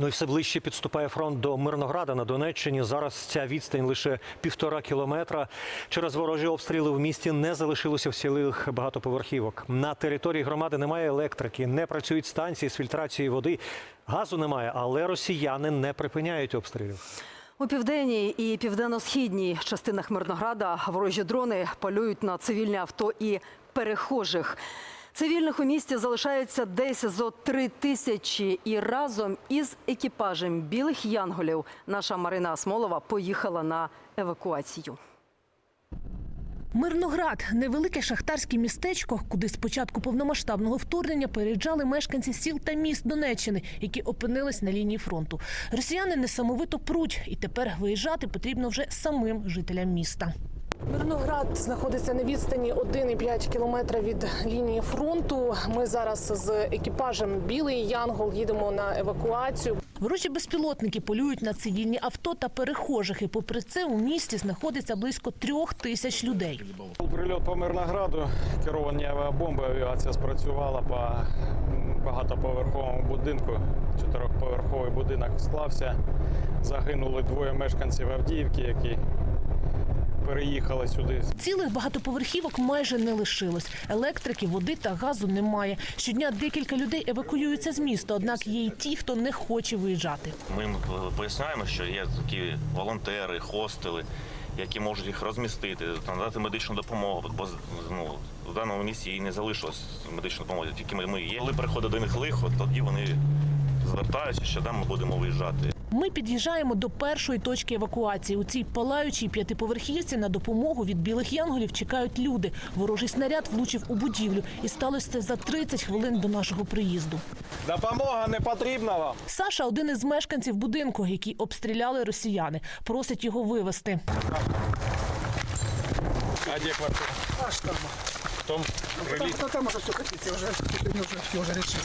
Ну і все ближче підступає фронт до Мирнограда на Донеччині. Зараз ця відстань лише півтора кілометра. Через ворожі обстріли в місті не залишилося вцілілих багатоповерхівок. На території громади немає електрики, не працюють станції з фільтрації води. Газу немає, але росіяни не припиняють обстрілів. У південній і південно-східній частинах Мирнограда ворожі дрони полюють на цивільні авто і перехожих. Цивільних у місті залишається десь зо три тисячі. І разом із екіпажем білих янголів наша Марина Асмолова поїхала на евакуацію. Мирноград невелике шахтарське містечко, куди з початку повномасштабного вторгнення переїжджали мешканці сіл та міст Донеччини, які опинились на лінії фронту. Росіяни несамовито пруть, і тепер виїжджати потрібно вже самим жителям міста. Мирноград знаходиться на відстані 1,5 кілометра від лінії фронту. Ми зараз з екіпажем Білий Янгол їдемо на евакуацію. Ворожі безпілотники полюють на цивільні авто та перехожих. І попри це у місті знаходиться близько трьох тисяч людей. Був прильот по Мирнограду, керовані авіабомби, авіація спрацювала по багатоповерховому будинку. Чотирьохповерховий будинок склався. Загинули двоє мешканців Авдіївки, які переїхали сюди. Цілих багатоповерхівок майже не лишилось. Електрики, води та газу немає. Щодня декілька людей евакуюються з міста, однак є й ті, хто не хоче виїжджати. Ми їм поясняємо, що є такі волонтери, хостели, які можуть їх розмістити, надати медичну допомогу. Бо ну, в даному місці їй не залишилось медичної допомоги. Тільки ми, ми є. Коли приходить до них лихо, тоді вони звертаються, що там ми будемо виїжджати. Ми під'їжджаємо до першої точки евакуації. У цій палаючій п'ятиповерхівці на допомогу від білих янголів чекають люди. Ворожий снаряд влучив у будівлю, і сталося це за 30 хвилин до нашого приїзду. Допомога не потрібна вам. Саша один із мешканців будинку, який обстріляли росіяни, просить його вивезти. А де квартира? Аж там. В тому крилі Да там уже все хотите, уже сегодня уже все уже решили.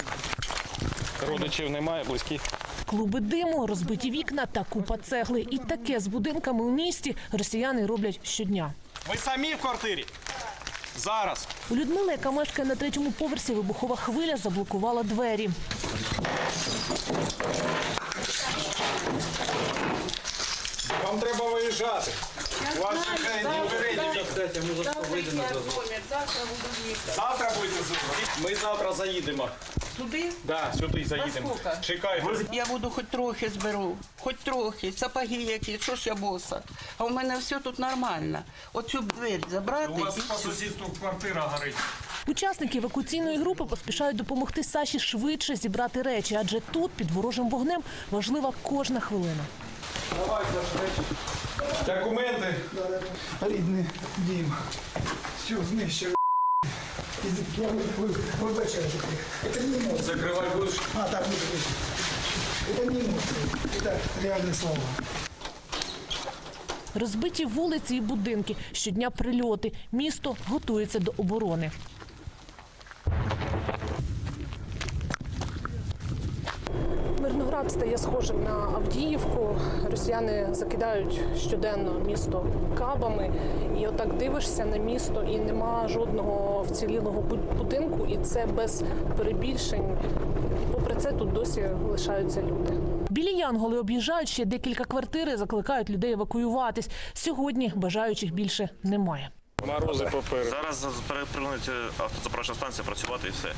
родичів немає, близьких. Клуби диму, розбиті вікна та купа цегли. І таке з будинками у місті росіяни роблять щодня. Ви самі в квартирі? Зараз. У Людмили, яка мешкає на третьому поверсі, вибухова хвиля заблокувала двері. Вам треба виїжджати. У вас же не впереді. Завтра будете зробити. Ми завтра заїдемо. Туди? Да, сюди заїдемо. Наскільки? Чекайте. Я буду хоч трохи зберу, хоч трохи, сапоги якісь, що ж я боса. А у мене все тут нормально. Оцю двері забрати. У вас і по сусідству квартира горить. Учасники евакуаційної групи поспішають допомогти Саші швидше зібрати речі, адже тут під ворожим вогнем важлива кожна хвилина. Давайте ваші речі. Документи. Рідний дім. Все, знищили. Я ви- ви- вибачайте. Это не эмоции. Закривай будеш. А, так, вот, вот. Это не эмоции. Это реальные слова. Розбиті вулиці і будинки, щодня прильоти. Місто готується до оборони. Мирноград стає схожим на Авдіївку. Росіяни закидають щоденно місто кабами. І отак дивишся на місто, і нема жодного вцілілого будинку, і це без перебільшень. І попри це тут досі лишаються люди. Білі янголи об'їжджають ще декілька квартир і закликають людей евакуюватись. Сьогодні бажаючих більше немає. Морози попереду. Зараз перепринуть автозаправочна станція працювати і все.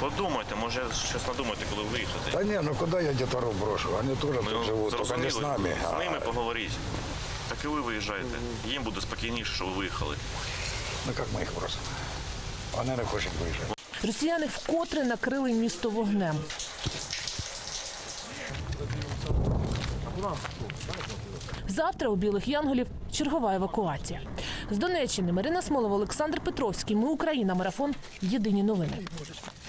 Подумайте, може щось надумайте, коли виїхати. Да не, ну куда я детворов брошу? Они тоже Ну, тут живут, только не с нами. З ними А, поговоріть. Так і ви виїжджаєте. Їм буде спокійніше, що ви виїхали. ну как мы их бросим? Они не хочет выезжать. Росіяни вкотре накрили місто вогнем. Завтра у білих янголів чергова евакуація. З Донеччини Марина Смолова, Олександр Петровський. Ми Україна. Марафон. Єдині новини.